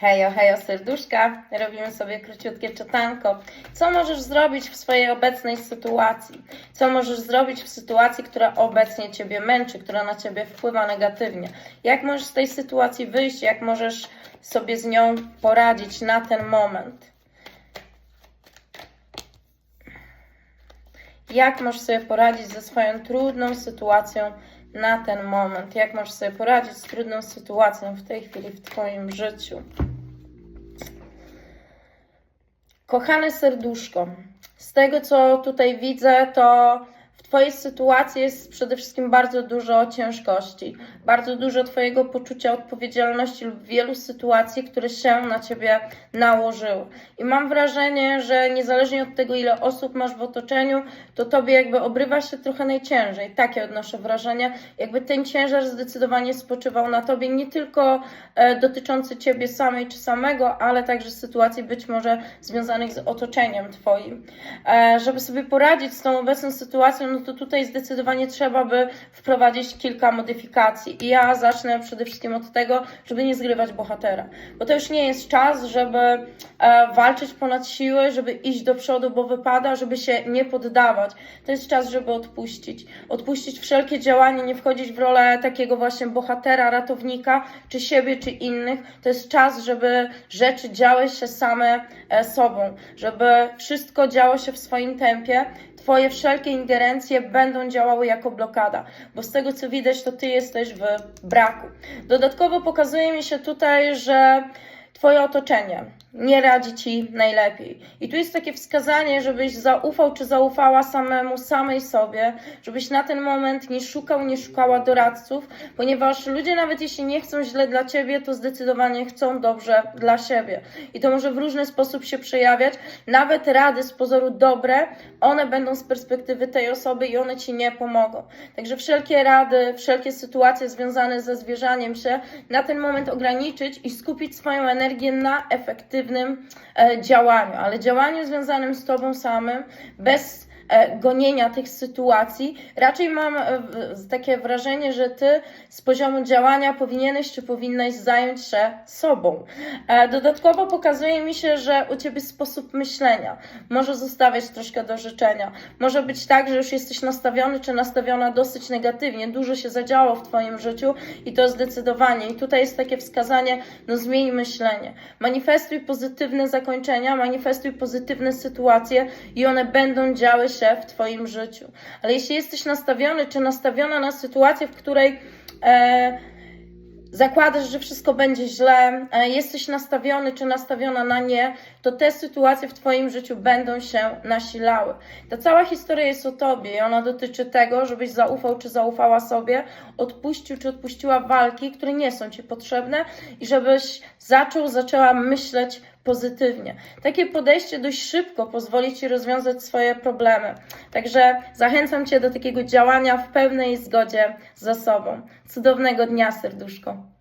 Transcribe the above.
Hejo, hejo, serduszka. Robimy sobie króciutkie czytanko. Co możesz zrobić w swojej obecnej sytuacji? Co możesz zrobić w sytuacji, która obecnie Ciebie męczy, która na Ciebie wpływa negatywnie? Jak możesz z tej sytuacji wyjść? Jak możesz sobie z nią poradzić na ten moment? Jak możesz sobie poradzić ze swoją trudną sytuacją na ten moment? Jak możesz sobie poradzić z trudną sytuacją w tej chwili w Twoim życiu? Kochane serduszko, z tego co tutaj widzę, to w Twojej sytuacji jest przede wszystkim bardzo dużo ciężkości, bardzo dużo Twojego poczucia odpowiedzialności lub wielu sytuacji, które się na Ciebie nałożyły. I mam wrażenie, że niezależnie od tego, ile osób masz w otoczeniu, to Tobie jakby obrywa się trochę najciężej. Takie odnoszę wrażenie, jakby ten ciężar zdecydowanie spoczywał na Tobie, nie tylko e, dotyczący Ciebie samej czy samego, ale także sytuacji być może związanych z otoczeniem Twoim. E, żeby sobie poradzić z tą obecną sytuacją, no to tutaj zdecydowanie trzeba by wprowadzić kilka modyfikacji. I ja zacznę przede wszystkim od tego, żeby nie zgrywać bohatera. Bo to już nie jest czas, żeby e, walczyć ponad siły, żeby iść do przodu, bo wypada, żeby się nie poddawać. To jest czas, żeby odpuścić. Odpuścić wszelkie działania, nie wchodzić w rolę takiego właśnie bohatera, ratownika, czy siebie, czy innych. To jest czas, żeby rzeczy działy się same e, sobą, żeby wszystko działo się w swoim tempie. Twoje wszelkie ingerencje będą działały jako blokada, bo z tego co widać, to ty jesteś w braku. Dodatkowo pokazuje mi się tutaj, że Twoje otoczenie nie radzi Ci najlepiej. I tu jest takie wskazanie, żebyś zaufał czy zaufała samemu, samej sobie, żebyś na ten moment nie szukał, nie szukała doradców, ponieważ ludzie nawet jeśli nie chcą źle dla Ciebie, to zdecydowanie chcą dobrze dla siebie. I to może w różny sposób się przejawiać. Nawet rady z pozoru dobre, one będą z perspektywy tej osoby i one Ci nie pomogą. Także wszelkie rady, wszelkie sytuacje związane ze zwierzaniem się na ten moment ograniczyć i skupić swoją energię na efektywnym e, działaniu, ale działaniu związanym z Tobą samym, bez gonienia tych sytuacji. Raczej mam e, takie wrażenie, że Ty z poziomu działania powinieneś czy powinnaś zająć się sobą. E, Dodatkowo pokazuje mi się, że u Ciebie sposób myślenia może zostawiać troszkę do życzenia. Może być tak, że już jesteś nastawiony czy nastawiona dosyć negatywnie. Dużo się zadziało w Twoim życiu i to zdecydowanie. I tutaj jest takie wskazanie, no zmień myślenie. Manifestuj pozytywne zakończenia, manifestuj pozytywne sytuacje i one będą działy się w Twoim życiu. Ale jeśli jesteś nastawiony czy nastawiona na sytuację, w której e, zakładasz, że wszystko będzie źle, e, jesteś nastawiony czy nastawiona na nie, to te sytuacje w Twoim życiu będą się nasilały. Ta cała historia jest o Tobie i ona dotyczy tego, żebyś zaufał czy zaufała sobie, odpuścił czy odpuściła walki, które nie są Ci potrzebne i żebyś zaczął, zaczęła myśleć pozytywnie. Takie podejście dość szybko pozwoli Ci rozwiązać swoje problemy. Także zachęcam Cię do takiego działania w pełnej zgodzie ze sobą. Cudownego dnia, serduszko.